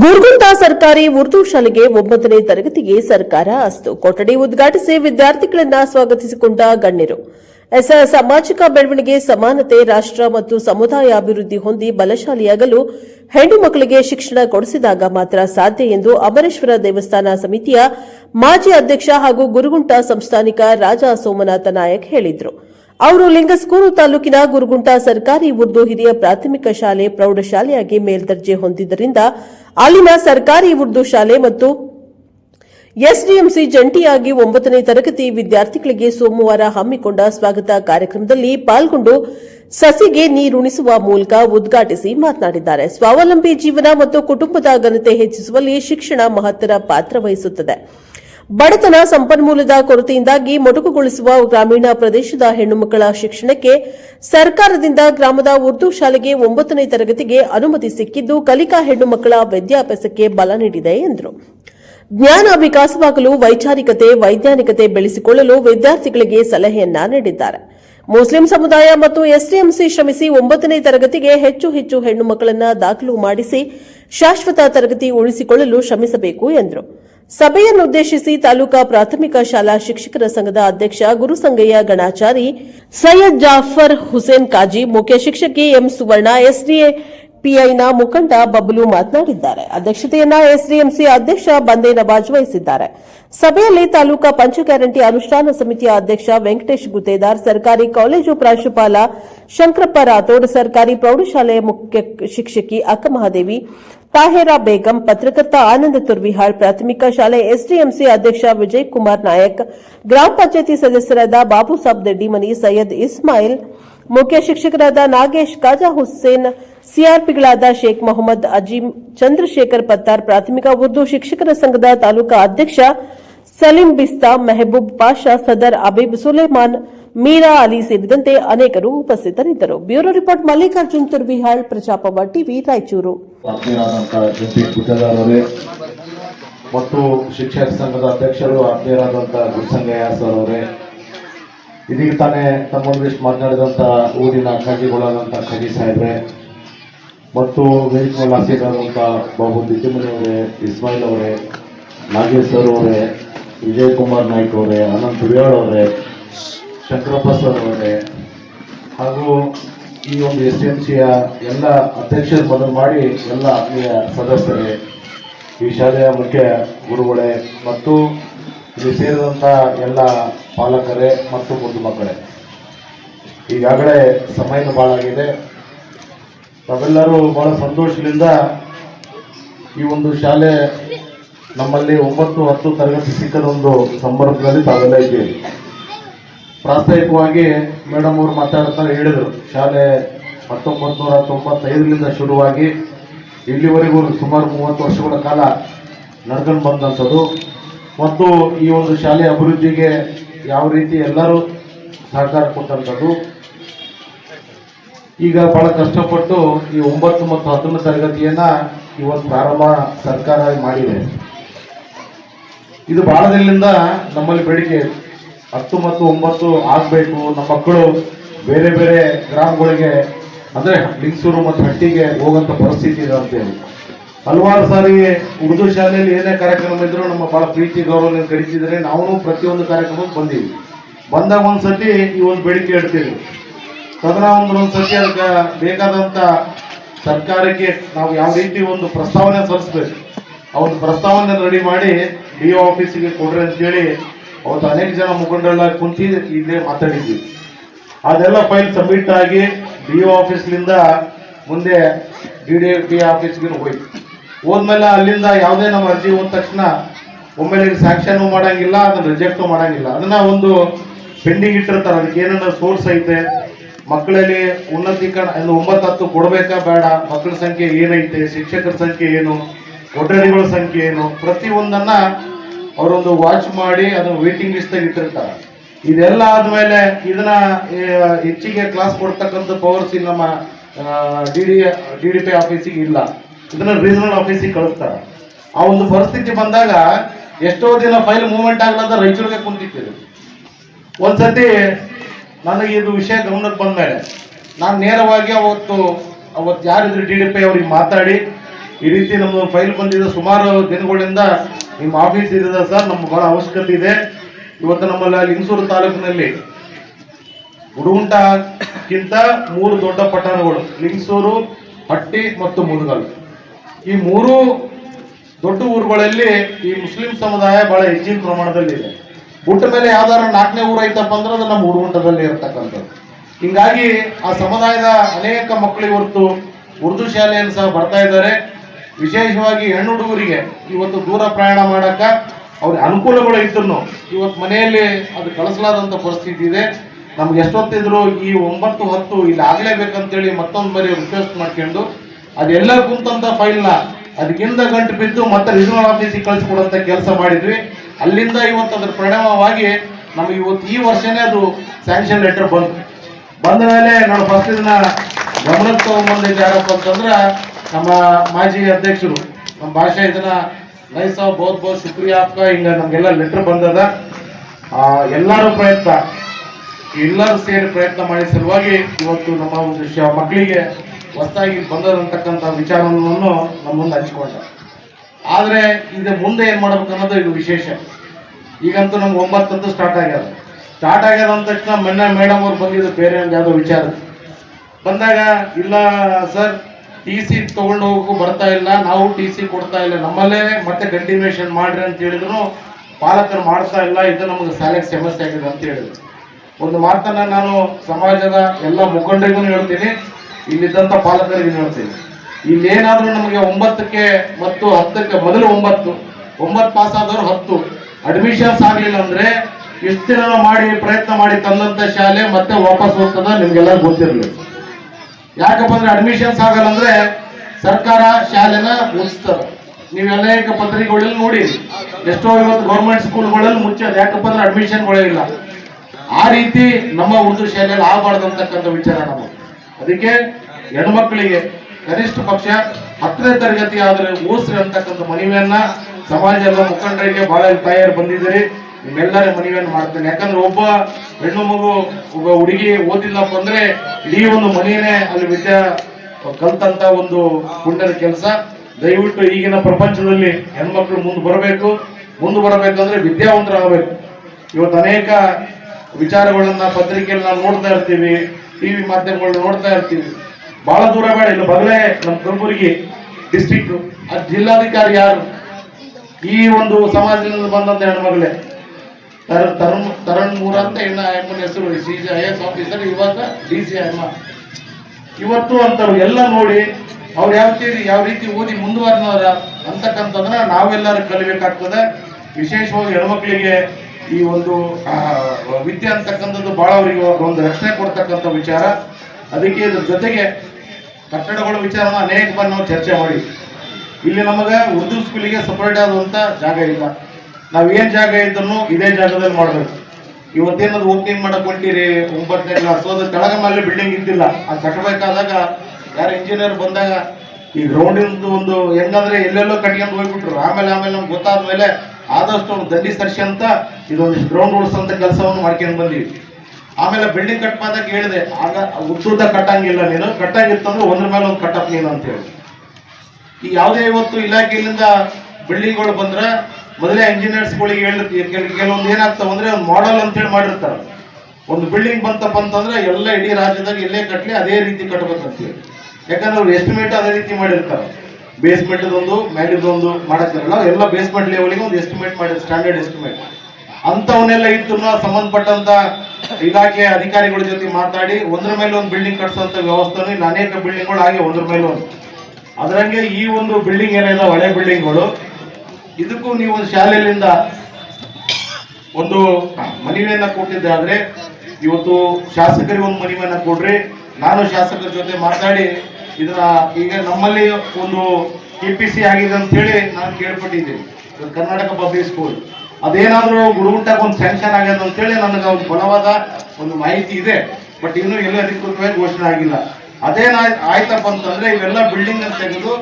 ಗುರುಗುಂಟ ಸರ್ಕಾರಿ ಉರ್ದು ಶಾಲೆಗೆ ಒಂಬತ್ತನೇ ತರಗತಿಗೆ ಸರ್ಕಾರ ಅಸ್ತು. ಕೊಠಡಿ ಉದ್ಘಾಟಿಸಿ ವಿದ್ಯಾರ್ಥಿಗಳನ್ನ ಸ್ವಾಗತಿಸಿಕೊಂಡ ಗಣ್ಯರು. ಎಸ, ಸಾಮಾಜಿಕ ಬೆಳವಣಿಗೆ, ಸಮಾನತೆ, ರಾಷ್ಟ್ರ ಮತ್ತು ಸಮುದಾಯ ಅಭಿವೃದ್ಧಿ ಹೊಂದಿ ಬಲಶಾಲಿಯಾಗಲು ಹೆಣ್ಣು ಮಕ್ಕಳಿಗೆ ಶಿಕ್ಷಣ ಕೊಡಿಸಿದಾಗ ಮಾತ್ರ ಸಾಧ್ಯ ಎಂದು ಅಮರೇಶ್ವರ ದೇವಸ್ಥಾನ ಸಮಿತಿಯ ಮಾಜಿ ಅಧ್ಯಕ್ಷ ಹಾಗೂ ಗುರುಗುಂಟ ಸಂಸ್ಥಾನಿಕ ರಾಜಾ ಸೋಮನಾಥ ನಾಯಕ್ ಹೇಳಿದರು. ಅವರು ಲಿಂಗಸ್ಕೂರು ತಾಲೂಕಿನ ಗುರುಗುಂಟ ಸರ್ಕಾರಿ ಉರ್ದು ಹಿರಿಯ ಪ್ರಾಥಮಿಕ ಶಾಲೆ, ಪ್ರೌಢಶಾಲೆಯಾಗಿ ಮೇಲ್ದರ್ಜೆ ಹೊಂದಿದ್ದರಿಂದ ಅಲ್ಲಿನ ಸರ್ಕಾರಿ ಉರ್ದು ಶಾಲೆ ಮತ್ತು ಎಸ್ಡಿಎಂಸಿ ಜಂಟಿಯಾಗಿ ಒಂಬತ್ತನೇ ತರಗತಿ ವಿದ್ಯಾರ್ಥಿಗಳಿಗೆ ಸೋಮವಾರ ಹಮ್ಮಿಕೊಂಡ ಸ್ವಾಗತ ಕಾರ್ಯಕ್ರಮದಲ್ಲಿ ಪಾಲ್ಗೊಂಡು ಸಸಿಗೆ ನೀರುಣಿಸುವ ಮೂಲಕ ಉದ್ಘಾಟಿಸಿ ಮಾತನಾಡಿದ್ದಾರೆ. ಸ್ವಾವಲಂಬಿ ಜೀವನ ಮತ್ತು ಕುಟುಂಬದ ಘನತೆ ಹೆಚ್ಚಿಸುವಲ್ಲಿ ಶಿಕ್ಷಣ ಮಹತ್ತರ ಪಾತ್ರ ವಹಿಸುತ್ತದೆ. ಬಡತನ ಸಂಪನ್ಮೂಲದ ಕೊರತೆಯಿಂದಾಗಿ ಮೊಟಕುಗೊಳಿಸುವ ಗ್ರಾಮೀಣ ಪ್ರದೇಶದ ಹೆಣ್ಣುಮಕ್ಕಳ ಶಿಕ್ಷಣಕ್ಕೆ ಸರ್ಕಾರದಿಂದ ಗ್ರಾಮದ ಉರ್ದು ಶಾಲೆಗೆ ಒಂಬತ್ತನೇ ತರಗತಿಗೆ ಅನುಮತಿ ಸಿಕ್ಕಿದ್ದು ಕಲಿಕಾ ಹೆಣ್ಣುಮಕ್ಕಳ ವಿದ್ಯಾಭ್ಯಾಸಕ್ಕೆ ಬಲ ನೀಡಿದೆ ಎಂದರು. ಜ್ಞಾನ ವಿಕಾಸವಾಗಲು ವೈಚಾರಿಕತೆ, ವೈಜ್ಞಾನಿಕತೆ ಬೆಳೆಸಿಕೊಳ್ಳಲು ವಿದ್ಯಾರ್ಥಿಗಳಿಗೆ ಸಲಹೆಯನ್ನ ನೀಡಿದ್ದಾರೆ. ಮುಸ್ಲಿಂ ಸಮುದಾಯ ಮತ್ತು ಎಸ್ಡಿಎಂಸಿ ಶ್ರಮಿಸಿ ಒಂಬತ್ತನೇ ತರಗತಿಗೆ ಹೆಚ್ಚು ಹೆಚ್ಚು ಹೆಣ್ಣು ಮಕ್ಕಳನ್ನ ದಾಖಲು ಮಾಡಿಸಿ ಶಾಶ್ವತ ತರಗತಿ ಉಳಿಸಿಕೊಳ್ಳಲು ಶ್ರಮಿಸಬೇಕು ಎಂದರು. ಸಭೆಯನ್ನುದ್ದೇಶಿಸಿ ತಾಲೂಕಾ ಪ್ರಾಥಮಿಕ ಶಾಲಾ ಶಿಕ್ಷಕರ ಸಂಘದ ಅಧ್ಯಕ್ಷ ಗುರುಸಂಗಯ್ಯ ಗಣಾಚಾರಿ, ಸೈಯದ್ ಜಾಫರ್ ಹುಸೇನ್ ಕಾಜಿ, ಮುಖ್ಯ ಶಿಕ್ಷಕಿ ಎಂ ಸುವರ್ಣ, ಎಸ್ಡಿಎ ಪಿಐನ ಮುಖಂಡ ಬಬ್ಲು ಮಾತನಾಡಿದ್ದಾರೆ. ಅಧ್ಯಕ್ಷತೆಯನ್ನ ಎಸ್ಡಿಎಂಸಿ ಅಧ್ಯಕ್ಷ ಬಂದೇ ನವಾಜ್ ವಹಿಸಿದ್ದಾರೆ. ಸಭೆಯಲ್ಲಿ ತಾಲೂಕಾ ಪಂಚ ಗ್ಯಾರಂಟಿ ಅನುಷ್ಠಾನ ಸಮಿತಿಯ ಅಧ್ಯಕ್ಷ ವೆಂಕಟೇಶ್ ಗುತ್ತೇದಾರ್, ಸರ್ಕಾರಿ ಕಾಲೇಜು ಪ್ರಾಂಶುಪಾಲ ಶಂಕರಪ್ಪ ರಾಥೋಡ್, ಸರ್ಕಾರಿ ಪ್ರೌಢಶಾಲೆಯ ಮುಖ್ಯ ಶಿಕ್ಷಕಿ ಅಕ್ಕಮಹಾದೇವಿ ತಾಹೇರಾ ಬೇಗಂ ಪತ್ರಕರ್ತ ಆನಂದ ತುರ್ವಿಹಾಳ್ ಪ್ರಾಥಮಿಕ ಶಾಲೆ ಎಸ್ಡಿಎಂಸಿ ಅಧ್ಯಕ್ಷ ವಿಜಯ್ ಕುಮಾರ್ ನಾಯಕ್ ಗ್ರಾಮ ಪಂಚಾಯತಿ ಸದಸ್ಯರಾದ ಬಾಬು ಸಾಬ್ ದಡ್ಡಿಮನಿ ಸೈಯದ್ ಇಸ್ಮಾಯಿಲ್ ಮುಖ್ಯ ಶಿಕ್ಷಕರಾದ ನಾಗೇಶ್ ಕಾಜಾ ಹುಸೇನ್ ಸಿಆರ್ಪಿಗಳಾದ ಶೇಖ್ ಮೊಹಮ್ಮದ್ ಅಜೀಂ ಚಂದ್ರಶೇಖರ್ ಪತ್ತಾರ್ ಪ್ರಾಥಮಿಕ ಉರ್ದು ಶಿಕ್ಷಕರ ಸಂಘದ ತಾಲೂಕಾ ಅಧ್ಯಕ್ಷ ಸಲೀಂ ಬಿಸ್ತಾ ಮೆಹಬೂಬ್ ಪಾಷಾ ಸದರ್ ಅಬೀಬ್ ಸುಲೇಮಾನ್ ಮೀರಾ ಅಲಿ ಸೇರಿದಂತೆ ಅನೇಕರು ಉಪಸ್ಥಿತರಿದ್ದರು bureau report Mallikarjun Turvihal Prajapava TV Raichur ಆತ್ಮೀಯರಾದಂಥ ಜಂಟಿ ಅವರೇ ಮತ್ತು ಶಿಕ್ಷಕ ಸಂಘದ ಅಧ್ಯಕ್ಷರು ಆತ್ಮೀಯರಾದಂಥ ಗುರುಸಂಗಯ್ಯ ಸರ್ ಅವರೇ ಇದೀಗ ತಾನೇ ತಮ್ಮೊಂದಿಷ್ಟು ಮಾತನಾಡಿದಂಥ ಊರಿನ ಖಾಜಿಗಳಾದಂಥ ಖಾಜಿ ಸಾಹೇಬ್ರೆ ಮತ್ತು ವೇದಿಕೆ ಹಾಸಿರಾದಂಥ ಬಾಬು ದಿಟ್ಟಿಮನಿ ಅವರೇ ಇಸ್ಮಾಯಿಲ್ ಅವರೇ, ನಾಗೇಶ್ ಸರ್ ಅವರೇ ವಿಜಯ್ ಕುಮಾರ್ ನಾಯ್ಕ ಅವರೇ, ಅನಂತ್ ತುರಿಯಾಳ್ ಅವರೇ, ಶಂಕರಪ್ಪ ಸರ್ ಅವರೇ ಹಾಗೂ ಈ ಒಂದು ಎಸ್ ಎಂ ಸಿಯ ಎಲ್ಲ ಅಧ್ಯಕ್ಷರು ಮೊದಲು ಮಾಡಿ ಎಲ್ಲ ಆತ್ಮೀಯ ಸದಸ್ಯರೇ, ಈ ಶಾಲೆಯ ಮುಖ್ಯ ಗುರುಗಳೇ ಮತ್ತು ಇಲ್ಲಿ ಸೇರಿದಂಥ ಎಲ್ಲ ಪಾಲಕರೇ ಮತ್ತು ಮುದ್ದು ಮಕ್ಕಳೇ. ಈಗಾಗಲೇ ಸಮಯನೂ ಭಾಳ ಆಗಿದೆ. ಭಾಳ ಸಂತೋಷದಿಂದ ಈ ಒಂದು ಶಾಲೆ ನಮ್ಮಲ್ಲಿ ಒಂಬತ್ತು ಹತ್ತು ತರಗತಿ ಸಿಕ್ಕದೊಂದು ಸಂದರ್ಭದಲ್ಲಿ ತಾವೆಲ್ಲ ಇದ್ದೀವಿ ಪ್ರಾಸ್ತಾವಿಕವಾಗಿ ಮೇಡಮ್ ಅವರು ಮಾತಾಡ್ತಾ ಹೇಳಿದರು. ಶಾಲೆ ಹತ್ತೊಂಬತ್ತು ನೂರ ತೊಂಬತ್ತೈದರಿಂದ ಶುರುವಾಗಿ ಇಲ್ಲಿವರೆಗೂ ಸುಮಾರು ಮೂವತ್ತು ವರ್ಷಗಳ ಕಾಲ ನಡ್ಕೊಂಡು ಬಂದಂಥದ್ದು. ಮತ್ತು ಈ ಒಂದು ಶಾಲೆ ಅಭಿವೃದ್ಧಿಗೆ ಯಾವ ರೀತಿ ಎಲ್ಲರೂ ಸಹಕಾರ ಕೊಟ್ಟಂಥದ್ದು. ಈಗ ಭಾಳ ಕಷ್ಟಪಟ್ಟು ಈ ಒಂಬತ್ತು ಮತ್ತು ಹತ್ತನೇ ತರಗತಿಯನ್ನು ಇವತ್ತು ಪ್ರಾರಂಭ ಸರ್ಕಾರ ಮಾಡಿದೆ. ಇದು ದಿನದಿಂದ ನಮ್ಮಲ್ಲಿ ಬೇಡಿಕೆ. ಹತ್ತು ಮತ್ತು ಒಂಬತ್ತು ಆಗಬೇಕು. ನಮ್ಮ ಮಕ್ಕಳು ಬೇರೆ ಬೇರೆ ಗ್ರಾಮಗಳಿಗೆ, ಅಂದರೆ ಲಿಂಗಸೂರು ಮತ್ತು ಹಟ್ಟಿಗೆ ಹೋಗೋಂಥ ಪರಿಸ್ಥಿತಿ ಇದೆ ಅಂತೇಳಿ ಹಲವಾರು ಸಾರಿ ಉರ್ದು ಶಾಲೆಯಲ್ಲಿ ಏನೇ ಕಾರ್ಯಕ್ರಮ ಇದ್ರೂ ನಮ್ಮ ಭಾಳ ಪ್ರೀತಿ ಗೌರವದಿಂದ ಕರೀತಿದ್ರೆ ನಾವು ಪ್ರತಿಯೊಂದು ಕಾರ್ಯಕ್ರಮಕ್ಕೆ ಬಂದೀವಿ. ಬಂದಾಗ ಒಂದು ಸತಿ ಈ ಒಂದು ಬೇಡಿಕೆ ಇಡ್ತೀವಿ. ಸದನ ಒಂದು ಒಂದು ಸತಿ ಅದಕ್ಕೆ ಬೇಕಾದಂಥ ಸರ್ಕಾರಕ್ಕೆ ನಾವು ಯಾವ ರೀತಿ ಒಂದು ಪ್ರಸ್ತಾವನೆ ಸಲ್ಲಿಸ್ಬೇಕು, ಆ ಒಂದು ಪ್ರಸ್ತಾವನೆ ರೆಡಿ ಮಾಡಿ ಡಿ ಒ ಆಫೀಸಿಗೆ ಕೊಡ್ರಿ ಅಂತೇಳಿ ಅವತ್ತು ಅನೇಕ ಜನ ಮುಖಂಡರೆಲ್ಲ ಕುಂತಿ ಇಲ್ಲಿ ಮಾತಾಡಿದ್ವಿ. ಅದೆಲ್ಲ ಫೈಲ್ ಸಬ್ಮಿಟ್ ಆಗಿ ಡಿ ಒ ಆಫೀಸ್ಲಿಂದ ಮುಂದೆ ಡಿ ಡಿ ಡಿ ಆಫೀಸ್ಗೆ ಹೋಯ್ತು ಹೋದ್ಮೇಲೆ ಅಲ್ಲಿಂದ ಯಾವುದೇ ನಮ್ಮ ಅರ್ಜಿ ಹೋದ ತಕ್ಷಣ ಒಮ್ಮೆಲೆ ಸ್ಯಾಂಕ್ಷನ್ ಮಾಡಂಗಿಲ್ಲ, ಅದನ್ನ ರಿಜೆಕ್ಟ್ ಮಾಡಂಗಿಲ್ಲ. ಅದನ್ನ ಒಂದು ಪೆಂಡಿಂಗ್ ಇಟ್ಟಿರ್ತಾರೆ, ಅದಕ್ಕೆ ಏನನ್ನ ಸೋರ್ಸ್ ಐತೆ. ಮಕ್ಕಳಲ್ಲಿ ಉನ್ನತೀಕರಣ ಅಂದ್ರೆ ಒಂಬತ್ತು ಹತ್ತು ಕೊಡ್ಬೇಕಾ ಬೇಡ, ಮಕ್ಕಳ ಸಂಖ್ಯೆ ಏನೈತೆ, ಶಿಕ್ಷಕರ ಸಂಖ್ಯೆ ಏನು ಕೊಠಡಿಗಳ ಸಂಖ್ಯೆ ಏನು, ಪ್ರತಿಯೊಂದನ್ನ ಅವರೊಂದು ವಾಚ್ ಮಾಡಿ ಅದನ್ನ ವೇಟಿಂಗ್ ಲಿಸ್ಟಾಗಿ ಇಟ್ಟಿರ್ತಾರೆ. ಇದೆಲ್ಲ ಆದ್ಮೇಲೆ ಇದನ್ನ ಹೆಚ್ಚಿಗೆ ಕ್ಲಾಸ್ ಕೊಡ್ತಕ್ಕಂತ ಪವರ್ಸ್ ನಮ್ಮ D D D D P ಆಫೀಸಿಗೆ ಇಲ್ಲ. ಇದನ್ನ ರೀಜನಲ್ ಆಫೀಸಿಗೆ ಕಳಿಸ್ತಾರೆ. ಆ ಒಂದು ಪರಿಸ್ಥಿತಿ ಬಂದಾಗ ಎಷ್ಟೋ ದಿನ ಫೈಲ್ ಮೂವ್ಮೆಂಟ್ ಆಗ್ಲಾರ್ದ ರಾಯಚೂರಿಗೆ ಕುಂತಿತ್ತು ಒಂದ್ಸತಿ ನನಗೆ ಇದು ವಿಷಯ ಗಮನಕ್ಕೆ ಬಂದ ಮೇಲೆ ನಾನು ನೇರವಾಗಿ ಅವತ್ತು ಅವತ್ತು ಯಾರಿದ್ರು ಡಿ ಡಿ ಪಿ ಅವ್ರಿಗೆ ಮಾತಾಡಿ ಈ ರೀತಿ ನಮ್ಮ ಫೈಲ್ ಬಂದಿದೆ ಸುಮಾರು ದಿನಗಳಿಂದ ನಿಮ್ಮ ಆಫೀಸ್ ಇದೆ ಸರ್? ನಮ್ಗೆ ಬಹಳ ಅವಶ್ಯಕತೆ ಇದೆ. ಇವತ್ತು ನಮ್ಮಲ್ಲಿ ಲಿಂಗಸೂರು ತಾಲೂಕಿನಲ್ಲಿ ಉಡುಗುಂಟಕ್ಕಿಂತ ಮೂರು ದೊಡ್ಡ ಪಟ್ಟಣಗಳು, ಲಿಂಗಸೂರು, ಹಟ್ಟಿ ಮತ್ತು ಮುದಗಲ್. ಈ ಮೂರು ದೊಡ್ಡ ಊರುಗಳಲ್ಲಿ ಈ ಮುಸ್ಲಿಂ ಸಮುದಾಯ ಬಹಳ ಹೆಚ್ಚಿನ ಪ್ರಮಾಣದಲ್ಲಿ ಇದೆ. ಊಟ ಮೇಲೆ ಯಾವ್ದಾರ ನಾಲ್ಕನೇ ಊರು ಐತಪ್ಪ ಅಂದ್ರೆ ಅದು ನಮ್ಮ ಉಡುಗುಂಟದಲ್ಲಿ ಇರತಕ್ಕಂಥದ್ದು. ಹಿಂಗಾಗಿ ಆ ಸಮುದಾಯದ ಅನೇಕ ಮಕ್ಕಳು ಇವತ್ತು ಉರ್ದು ಶಾಲೆಯನ್ನು ಸಹ ಬರ್ತಾ ಇದ್ದಾರೆ. ವಿಶೇಷವಾಗಿ ಹೆಣ್ಣು ಹುಡುಗರಿಗೆ ಇವತ್ತು ದೂರ ಪ್ರಯಾಣ ಮಾಡಕ್ಕ ಅವ್ರ ಅನುಕೂಲಗಳು ಇದ್ರು ಇವತ್ತು ಮನೆಯಲ್ಲಿ ಅದು ಕಳಿಸಲಾದಂಥ ಪರಿಸ್ಥಿತಿ ಇದೆ. ನಮ್ಗೆ ಎಷ್ಟೊತ್ತಿದ್ರು ಈ ಒಂಬತ್ತು ಹತ್ತು ಇಲ್ಲಿ ಆಗ್ಲೇಬೇಕಂತೇಳಿ ಮತ್ತೊಂದು ಬರೀ ರಿಕ್ವೆಸ್ಟ್ ಮಾಡ್ಕೊಂಡು ಅದೆಲ್ಲ ಕುಂತಂತ ಫೈಲ್ನ ಅದಕ್ಕಿಂತ ಗಂಟು ಬಿದ್ದು ಮತ್ತೆ ರಿಜಿನಲ್ ಆಫೀಸಿಗೆ ಕಳಿಸ್ಕೊಡಂತ ಕೆಲಸ ಮಾಡಿದ್ವಿ. ಅಲ್ಲಿಂದ ಇವತ್ತು ಅದ್ರ ಪರಿಣಾಮವಾಗಿ ನಮಗೆ ಇವತ್ತು ಈ ವರ್ಷನೇ ಅದು ಸ್ಯಾಂಕ್ಷನ್ ಲೆಟರ್ ಬಂತು. ಬಂದ ಮೇಲೆ ನಾನು ಫಸ್ಟ್ ಇದನ್ನ ಗಮನಕ್ಕೆ ತಗೊಂಡ್ಬಂದಿದ್ದು ಯಾರಪ್ಪ ಅಂತಂದ್ರೆ ನಮ್ಮ ಮಾಜಿ ಅಧ್ಯಕ್ಷರು, ನಮ್ಮ ಭಾಷೆ ಇದನ್ನ ನೈಸ್ ಸಾವ್ ಬಹುತ್ ಬಹುತ್ ಶುಕ್ರಿಯಾ ಹಿಂಗ ನಮ್ಗೆಲ್ಲ ಲೆಟರ್ ಬಂದದ. ಎಲ್ಲರೂ ಪ್ರಯತ್ನ, ಎಲ್ಲರೂ ಸೇರಿ ಪ್ರಯತ್ನ ಮಾಡಿದ ಸಲುವಾಗಿ ಇವತ್ತು ನಮ್ಮ ಒಂದು ಮಕ್ಕಳಿಗೆ ಹೊಸದಾಗಿ ಬಂದದಂತಕ್ಕಂಥ ವಿಚಾರವನ್ನು ನಮ್ಮ ಮುಂದೆ ಹಂಚಿಕೊಂಡ. ಆದರೆ ಇದು ಮುಂದೆ ಏನು ಮಾಡ್ಬೇಕು ಅನ್ನೋದು ಇದು ವಿಶೇಷ. ಈಗಂತೂ ನಮ್ಗೆ ಒಂಬತ್ತಂತೂ ಸ್ಟಾರ್ಟ್ ಆಗ್ಯದ. ಸ್ಟಾರ್ಟ್ ಆಗ್ಯದ ಅಂದ ತಕ್ಷಣ ಮೊನ್ನೆ ಮೇಡಮ್ ಅವ್ರು ಬಂದಿದ್ದು ಬೇರೆ ಒಂದು ಯಾವುದೋ ವಿಚಾರ. ಬಂದಾಗ, ಇಲ್ಲ ಸರ್ ಟಿ ಸಿ ತಗೊಂಡು ಹೋಗೋಕು ಬರ್ತಾ ಇಲ್ಲ, ನಾವು ಟಿ ಸಿ ಕೊಡ್ತಾ ಇಲ್ಲ. ನಮ್ಮಲ್ಲೇ ಮತ್ತೆ ಕಂಟಿನ್ಯೂಷನ್ ಮಾಡ್ರಿ ಅಂತ ಹೇಳಿದ್ರು. ಪಾಲಕರು ಮಾಡ್ತಾ ಇಲ್ಲ, ಇದು ನಮಗೆ ಶಾಲೆಗೆ ಸಮಸ್ಯೆ ಆಗಿದೆ ಅಂತ ಹೇಳಿದ್ರು. ಒಂದು ಮಾತನ್ನ ನಾನು ಸಮಾಜದ ಎಲ್ಲ ಮುಖಂಡರಿಗೂ ಹೇಳ್ತೀನಿ ಇಲ್ಲಿದ್ದಂಥ ಪಾಲಕರಿಗೂ ಹೇಳ್ತೀನಿ. ಇಲ್ಲೇನಾದರೂ ನಮಗೆ ಒಂಬತ್ತಕ್ಕೆ ಮತ್ತು ಹತ್ತಕ್ಕೆ, ಮೊದಲು ಒಂಬತ್ತು ಒಂಬತ್ತು ಪಾಸ್ ಆದವರು ಹತ್ತು. ಅಡ್ಮಿಷನ್ಸ್ ಆಗಲಿಲ್ಲ ಅಂದ್ರೆ ಇಷ್ಟು ದಿನ ಮಾಡಿ ಪ್ರಯತ್ನ ಮಾಡಿ ತಂದಂತ ಶಾಲೆ ಮತ್ತೆ ವಾಪಸ್ ಹೋಗ್ತದ, ನಿಮಗೆಲ್ಲ ಗೊತ್ತಿರಲಿ. ಯಾಕಪ್ಪ ಅಂದ್ರೆ ಅಡ್ಮಿಷನ್ಸ್ ಆಗಲ್ಲ ಅಂದ್ರೆ ಸರ್ಕಾರ ಶಾಲೆನ ಮುಚ್ತದೆ ನೀವೆಲ್ಲ ಅನೇಕ ಪತ್ರಿಕೆಗಳಲ್ಲಿ ನೋಡಿ ಎಷ್ಟೋ ಇವತ್ತು ಗೌರ್ಮೆಂಟ್ ಸ್ಕೂಲ್ಗಳಲ್ಲಿ ಮುಚ್ಚೋದು ಯಾಕಪ್ಪ ಅಂದ್ರೆ ಅಡ್ಮಿಷನ್ಗಳೇ ಇಲ್ಲ. ಆ ರೀತಿ ನಮ್ಮ ಉರ್ದು ಶಾಲೆಯಲ್ಲಿ ಆಗಬಾರ್ದು ಅಂತಕ್ಕಂಥ ವಿಚಾರ ನಾವು ಅದಕ್ಕೆ ಹೆಣ್ಮಕ್ಳಿಗೆ ಕನಿಷ್ಠ ಪಕ್ಷ ಹತ್ತನೇ ತರಗತಿ ಆದ್ರೆ ಓಸ್ರಿ ಅಂತಕ್ಕಂಥ ಮನವಿಯನ್ನ ಸಮಾಜದ ಮುಖಂಡರಿಗೆ ಬಹಳ ತಾಯಿಯರು ಬಂದಿದ್ದೀರಿ. ನಿಮ್ಮೆಲ್ಲರ ಮನವಿಯನ್ನು ಮಾಡ್ತೇನೆ. ಯಾಕಂದ್ರೆ ಒಬ್ಬ ಹೆಣ್ಣು ಮಗು ಒಬ್ಬ ಹುಡುಗಿ ಓದಿಲ್ಲಪ್ಪ ಅಂದ್ರೆ ಇಡೀ ಒಂದು ಮನೆಯೇ ಅಲ್ಲಿ ವಿದ್ಯಾ ಕಲ್ತಂತ ಒಂದು ಪುಣ್ಯದ ಕೆಲಸ. ದಯವಿಟ್ಟು ಈಗಿನ ಪ್ರಪಂಚದಲ್ಲಿ ಹೆಣ್ಮಕ್ಳು ಮುಂದೆ ಬರಬೇಕು. ಮುಂದೆ ಬರಬೇಕಂದ್ರೆ ವಿದ್ಯಾವಂತರಾಗಬೇಕು. ಇವತ್ತು ಅನೇಕ ವಿಚಾರಗಳನ್ನ ಪತ್ರಿಕೆಯಲ್ಲಿ ನಾವು ನೋಡ್ತಾ ಇರ್ತೀವಿ, ಟಿವಿ ಮಾಧ್ಯಮಗಳನ್ನ ನೋಡ್ತಾ ಇರ್ತೀವಿ. ಬಹಳ ದೂರ ಬೇಡ, ಇಲ್ಲಿ ಬಗಲೇ ನಮ್ಮ ಕಲಬುರಗಿ ಡಿಸ್ಟಿಕ್ ಆ ಜಿಲ್ಲಾಧಿಕಾರಿ ಯಾರು? ಈ ಒಂದು ಸಮಾಜದಿಂದ ಬಂದಂತ ಹೆಣ್ಮಗಳೇ. ತರ ತರುಣ್ ತರಣ್ ಅಂತ ಇನ್ನ ಅಮ್ಮನ ಹೆಸರು C G I S officer ಇವಾಗ ಡಿ ಸಿ ಅಮ್ಮ ಇವತ್ತು ಅಂತವ್ರು ಎಲ್ಲ ನೋಡಿ ಅವ್ರು ಯಾವ ರೀತಿ ಯಾವ ರೀತಿ ಓದಿ ಮುಂದುವರೆದವರ ಅಂತಕ್ಕಂಥದ್ರ ನಾವೆಲ್ಲರೂ ಕಲಿಬೇಕಾಗ್ತದೆ. ವಿಶೇಷವಾಗಿ ಹೆಣ್ಮಕ್ಳಿಗೆ ಈ ಒಂದು ವಿದ್ಯೆ ಅಂತಕ್ಕಂಥದ್ದು ಬಹಳ ಅವರಿಗೆ ಒಂದು ರಕ್ಷಣೆ ಕೊಡ್ತಕ್ಕಂಥ ವಿಚಾರ. ಅದಕ್ಕೆ ಇದ್ರ ಜೊತೆಗೆ ಕಟ್ಟಡಗಳ ವಿಚಾರನ ಅನೇಕ ಬಾರಿ ನಾವು ಚರ್ಚೆ ಮಾಡಿ. ಇಲ್ಲಿ ನಮಗೆ ಉರ್ದು ಸ್ಕೂಲಿಗೆ ಸಪರೇಟ್ ಆದಂಥ ಜಾಗ ಇಲ್ಲ. ನಾವ್ ಏನ್ ಜಾಗ ಇದ್ರು ಇದೇ ಜಾಗದಲ್ಲಿ ಮಾಡ್ಬೇಕು. ಇವತ್ತೇನದು ಓಪನಿಂಗ್ ಮಾಡಕ್ ಹೊಂಟಿರಿ, ಒಂಬತ್ತನೇ ಕ್ಲಾಸ್ ಅದು ಕೆಳಗ ಮೇಲೆ ಬಿಲ್ಡಿಂಗ್ ಇದ್ದಿಲ್ಲ. ಅದು ಕಟ್ಟಬೇಕಾದಾಗ ಯಾರು ಇಂಜಿನಿಯರ್ ಬಂದಾಗ ಈ ಗ್ರೌಂಡಿಂದು ಒಂದು ಹೆಂಗಂದ್ರೆ ಎಲ್ಲೆಲ್ಲೋ ಕಟ್ಕೊಂಡು ಹೋಗ್ಬಿಟ್ರು. ಆಮೇಲೆ ಆಮೇಲೆ ನಮ್ಗೆ ಗೊತ್ತಾದ ಮೇಲೆ ಆದಷ್ಟು ಒಂದು ದಂಡಿ ಸರ್ಸಿ ಅಂತ ಇದೊಂದಿಷ್ಟು ಗ್ರೌಂಡ್ ಉಳಿಸಂತ ಕೆಲಸವನ್ನು ಮಾಡ್ಕೊಂಡು ಬಂದಿವಿ. ಆಮೇಲೆ ಬಿಲ್ಡಿಂಗ್ ಕಟ್ಪಾದಾಗ ಹೇಳಿದೆ, ಆಗ ಉದ್ದುದ್ದ ಕಟ್ಟಂಗಿಲ್ಲ ನೀನು, ಕಟ್ಟಂಗಿತ್ತಂದ್ರೆ ಒಂದ್ರ ಮೇಲೆ ಒಂದು ಕಟ್ಟಪ್ ನೀನು ಅಂತ ಹೇಳಿ. ಈ ಯಾವುದೇ ಇವತ್ತು ಇಲಾಖೆಯಿಂದ ಬಿಲ್ಡಿಂಗ್ಗಳು ಬಂದ್ರೆ ಮೊದಲೇ ಇಂಜಿನಿಯರ್ಸ್ಗಳಿಗೆ ಹೇಳಿ ಕೆಲವೊಂದು ಏನಾಗ್ತಾವ ಅಂದ್ರೆ ಒಂದು ಮಾಡೆಲ್ ಅಂತೇಳಿ ಮಾಡಿರ್ತಾರೆ. ಒಂದು ಬಿಲ್ಡಿಂಗ್ ಬಂತಪ್ಪ ಅಂತಂದ್ರೆ ಎಲ್ಲ ಇಡೀ ರಾಜ್ಯದಾಗ ಎಲ್ಲೇ ಕಟ್ಟಲಿ ಅದೇ ರೀತಿ ಕಟ್ಬೇಕಂತೀವಿ ಯಾಕಂದ್ರೆ ಅವ್ರು ಎಸ್ಟಿಮೇಟ್ ಅದೇ ರೀತಿ ಮಾಡಿರ್ತಾರೆ. ಬೇಸ್ಮೆಂಟ್ ಒಂದು ಮೇಲಿದೊಂದು ಮಾಡಕ್ಕಿರಲ್ಲ ಎಲ್ಲ ಬೇಸ್ಮೆಂಟ್ ಲೆವೆಲ್ಗೆ ಒಂದು ಎಸ್ಟಿಮೇಟ್ ಮಾಡಿ ಸ್ಟ್ಯಾಂಡರ್ಡ್ ಎಸ್ಟಿಮೇಟ್ ಅಂಥವನ್ನೆಲ್ಲ ಇತ್ತು ಸಂಬಂಧಪಟ್ಟಂತ ಇಲಾಖೆ ಅಧಿಕಾರಿಗಳ ಜೊತೆ ಮಾತಾಡಿ, ಒಂದ್ರ ಮೇಲೆ ಒಂದು ಬಿಲ್ಡಿಂಗ್ ಕಟ್ಸೋಂಥ ವ್ಯವಸ್ಥೆನೂ ಇಲ್ಲಿ ಅನೇಕ ಬಿಲ್ಡಿಂಗ್ಗಳು ಹಾಗೆ ಒಂದ್ರ ಮೇಲೆ ಒಂದು. ಅದರಂಗೆ ಈ ಒಂದು ಬಿಲ್ಡಿಂಗ್ ಏನೇನೋ ಹಳೆ ಬಿಲ್ಡಿಂಗ್ಗಳು ಇದಕ್ಕೂ ನೀವು ಶಾಲೆಯಿಂದ ಒಂದು ಮನವಿಯನ್ನ ಕೊಟ್ಟಿದ್ದೆ ಆದ್ರೆ ಇವತ್ತು ಶಾಸಕರಿಗೆ ಒಂದು ಮನವಿಯನ್ನ ಕೊಡ್ರಿ. ನಾನು ಶಾಸಕರ ಜೊತೆ ಮಾತಾಡಿ ಇದನ್ನ ಈಗ ನಮ್ಮಲ್ಲಿ ಒಂದು ಕೆ ಪಿ ಸಿ ಆಗಿದೆ ಅಂತ ಹೇಳಿ ನಾನು ಕೇಳ್ಪಟ್ಟಿದ್ದೀನಿ. ಕರ್ನಾಟಕ ಪಬ್ಲಿಕ್ ಸ್ಕೂಲ್ ಅದೇನಾದ್ರೂ ಗುರುಗುಂಟಾಗಿ ಒಂದು ಸ್ಯಾಂಕ್ಷನ್ ಆಗ್ಯದ ಅಂತೇಳಿ ನನಗೆ ಒಂದು ಬಲವಾದ ಒಂದು ಮಾಹಿತಿ ಇದೆ. ಬಟ್ ಇನ್ನೂ ಎಲ್ಲ ಅಧಿಕೃತವಾಗಿ ಘೋಷಣೆ ಆಗಿಲ್ಲ. ಅದೇನ ಆಯ್ತಪ್ಪ ಅಂತಂದ್ರೆ ಇವೆಲ್ಲ ಬಿಲ್ಡಿಂಗ್ ಅಂತ ತೆಗೆದು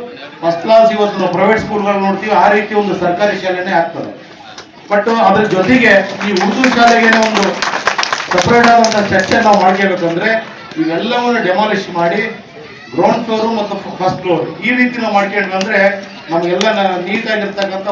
ಫಸ್ಟ್ ಕ್ಲಾಸ್ ಇವತ್ತು ನಾವು ಪ್ರೈವೇಟ್ ಸ್ಕೂಲ್ಗಳು ನೋಡ್ತೀವಿ, ಆ ರೀತಿ ಒಂದು ಸರ್ಕಾರಿ ಶಾಲೆನೇ ಆಗ್ತದೆ. ಬಟ್ ಅದ್ರ ಜೊತೆಗೆ ಈ ಉರ್ದು ಶಾಲೆಗೆ ಒಂದು ಸಪರೇಟ್ ಆದಂತ ಚರ್ಚೆ ನಾವು ಮಾಡ್ಕೋಬೇಕಂದ್ರೆ ಇವೆಲ್ಲವನ್ನು ಡೆಮಾಲಿಷ್ ಮಾಡಿ ಗ್ರೌಂಡ್ ಫ್ಲೋರು ಮತ್ತು ಫಸ್ಟ್ ಫ್ಲೋರ್ ಈ ರೀತಿ ನಾವು ಮಾಡ್ಕೊಂಡ್ವಿ ಅಂದ್ರೆ ನಮಗೆಲ್ಲ ನೀಟಾಗಿರ್ತಕ್ಕಂಥ